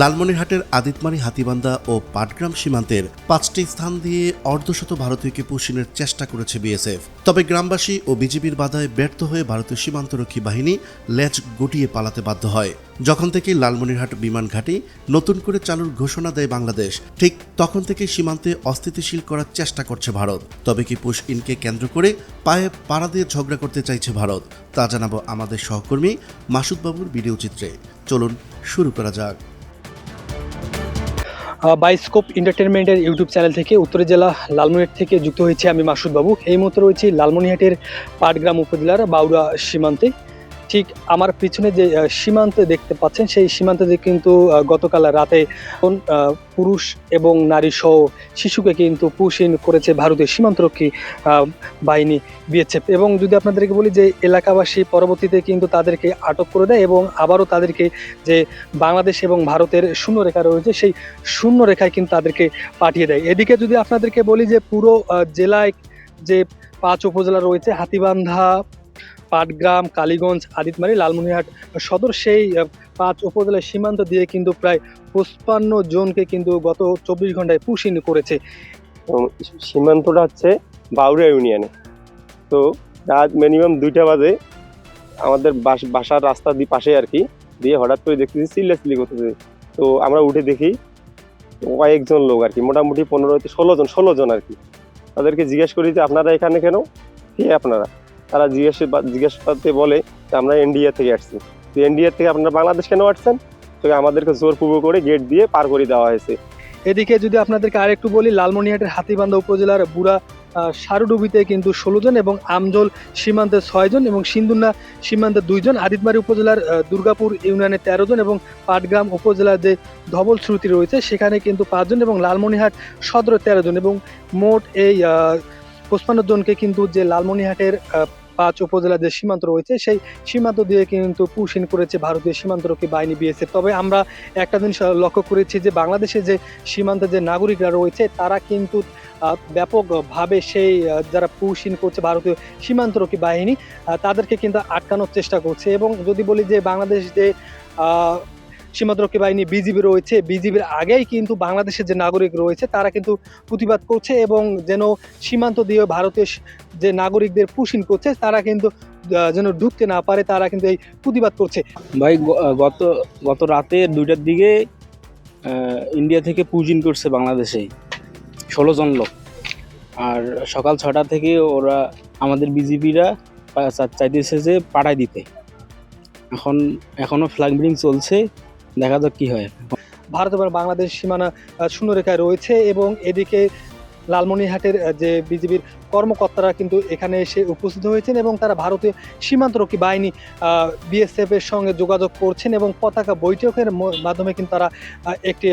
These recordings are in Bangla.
লালমনিরহাটের আদিতমারি হাতিবান্ধা ও পাটগ্রাম সীমান্তের পাঁচটি স্থান দিয়ে অর্ধশত ভারতীয়কে পুষিনের চেষ্টা করেছে বিএসএফ। তবে গ্রামবাসী ও বিজেপির বাধায় ব্যর্থ হয়ে ভারতীয় সীমান্তরক্ষী বাহিনী লেজ গুটিয়ে পালাতে বাধ্য হয়। যখন থেকে লালমনিরহাট বিমান ঘাঁটি নতুন করে চালুর ঘোষণা দেয় বাংলাদেশ, ঠিক তখন থেকে সীমান্তে অস্থিতিশীল করার চেষ্টা করছে ভারত। তবে কি পুশ ইনকে কেন্দ্র করে পায়ে পাড়া দিয়ে ঝগড়া করতে চাইছে ভারত? তা জানাব আমাদের সহকর্মী মাসুদ বাবুর ভিডিও চিত্রে। চলুন শুরু করা যাক। বাইস্কোপ এন্টারটেনমেন্টের ইউটিউব চ্যানেল থেকে উত্তর জেলা লালমনিহাট থেকে যুক্ত হয়েছে আমি মাসুদ বাবু। এই মুহূর্তে রয়েছি লালমনিহাটের পাটগ্রাম উপজেলার বাউড়া সীমান্তে। ঠিক আমার পিছনে যে সীমান্তে দেখতে পাচ্ছেন, সেই সীমান্তে কিন্তু গতকাল রাতে পুরুষ এবং নারী সহ শিশুকে কিন্তু পুষিন করেছে ভারতীয় সীমান্তরক্ষী বাহিনী, বিএসএফ। এবং যদি আপনাদেরকে বলি যে, এলাকাবাসী পরবর্তীতে কিন্তু তাদেরকে আটক করে দেয় এবং আবারও তাদেরকে যে, বাংলাদেশ এবং ভারতের শূন্য রেখা রয়েছে, সেই শূন্য রেখায় কিন্তু তাদেরকে পাঠিয়ে দেয়। এদিকে যদি আপনাদেরকে বলি যে, পুরো জেলায় যে পাঁচ উপজেলা রয়েছে, হাতিবান্ধা পাটগ্রাম, কালীগঞ্জ, আদিতমারি, লালমনিরহাট সদর সেই পাঁচ উপজেলার সীমান্ত দিয়ে কিন্তু প্রায় পঁচপান্ন জনকে কিন্তু গত চব্বিশ ঘন্টায় পুষিন করেছে। সীমান্তটা হচ্ছে বাউরিয়া ইউনিয়নে তো রাত মিনিমাম দুইটা বাজে। আমাদের বাস- বাসার রাস্তা দিয়ে পাশে আর কি। দিয়ে হঠাৎ করে দেখতেছি চিল্লাচিল্লি করতেছে। তো আমরা উঠে দেখি কয়েকজন লোক আর কি, মোটামুটি পনেরো ষোলো জন ষোলো জন আর কি। তাদেরকে জিজ্ঞেস করি যে, আপনারা এখানে কেন? কে আপনারা? তারা জিজ্ঞাসা জিজ্ঞেস করতে বলে যে আমরা ইন্ডিয়া থেকে আসছি। তো ইন্ডিয়া থেকে আপনারা বাংলাদেশ কেন আসছেন? তো আমাদেরকে জোরপূর্বক করে গেট দিয়ে পার করে দেওয়া হয়েছে। এদিকে যদি আপনাদেরকে আরেকটু বলি, লালমনিহাটের হাতিবান্ধা উপজেলার বুড়া সারুডুবিতে কিন্তু ষোলো জন এবং আমজল সীমান্তে ছয় জন এবং সিন্ধুনা সীমান্তে দুইজন আদিতমারি উপজেলার দুর্গাপুর ইউনিয়নে তেরো জন এবং পাটগ্রাম উপজেলার যে ধবল শ্রুতি রয়েছে, সেখানে কিন্তু পাঁচজন এবং লালমনিহাট সদর তেরো জন এবং মোট এই জনকে কিন্তু যে লালমনিহাটের পাঁচ উপজেলার যে সীমান্ত রয়েছে, সেই সীমান্ত দিয়ে কিন্তু পুষিন করেছে ভারতীয় সীমান্তরক্ষী বাহিনী বিএসএফ তবে আমরা একটা জিনিস লক্ষ্য করেছি যে বাংলাদেশে যে সীমান্তে যে নাগরিকরা রয়েছে, তারা কিন্তু ব্যাপকভাবে সেই যারা পুশিন করছে ভারতীয় সীমান্তরক্ষী বাহিনী তাদেরকে কিন্তু আটকানোর চেষ্টা করছে। এবং যদি বলি যে বাংলাদেশ যে সীমান্তরক্ষী বাহিনী বিজিবি রয়েছে। বিজিবির আগেই কিন্তু বাংলাদেশের যে নাগরিক রয়েছে, তারা কিন্তু প্রতিবাদ করছে এবং যেন সীমান্ত দিয়ে ভারতের যে নাগরিকদের পুশিন করছে, তারা কিন্তু যেন ঢুকতে না পারে, তারা কিন্তু এই প্রতিবাদ করছে। ভাই গত গত রাতে দুইটার দিকে ইন্ডিয়া থেকে পুজিন করছে বাংলাদেশে ষোলো জন লোক। আর সকাল ছটা থেকে ওরা আমাদের বিজেপিরা চাইতেছে যে পাঠাই দিতে। এখন এখনও ফ্ল্যাগ মিটিং চলছে। দেখা যাক কি হয়। ভারত এবং বাংলাদেশ সীমানা শূন্যরেখায় শূন্য রেখায় রয়েছে এবং এদিকে লালমনিরহাটের আহ, যে বিজিবির কর্মকর্তারা কিন্তু এখানে এসে উপস্থিত হয়েছেন এবং তারা ভারতীয় সীমান্তরক্ষী বাহিনী বিএসএফ এর সঙ্গে যোগাযোগ করছেন এবং পতাকা বৈঠকের মাধ্যমে কিন্তু তারা একটি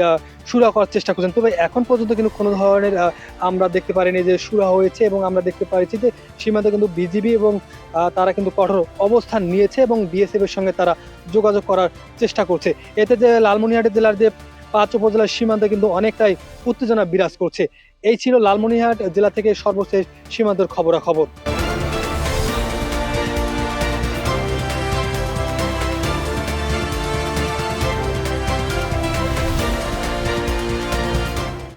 সুরা করার চেষ্টা করছেন। তবে এখন পর্যন্ত কিন্তু কোনো ধরনের আমরা দেখতে পারিনি যে সুরা হয়েছে এবং আমরা দেখতে পাচ্ছি যে সীমান্তে কিন্তু বিজিবি এবং তারা কিন্তু কঠোর অবস্থান নিয়েছে এবং বিএসএফ এর সঙ্গে তারা যোগাযোগ করার চেষ্টা করছে। এতে যে লালমনিরহাট জেলার যে পাঁচ উপজেলার সীমান্তে কিন্তু অনেকটাই উত্তেজনা বিরাজ করছে। এই ছিল লালমনিহাট জেলা থেকে সর্বশেষ সীমান্তর খবরাখবর।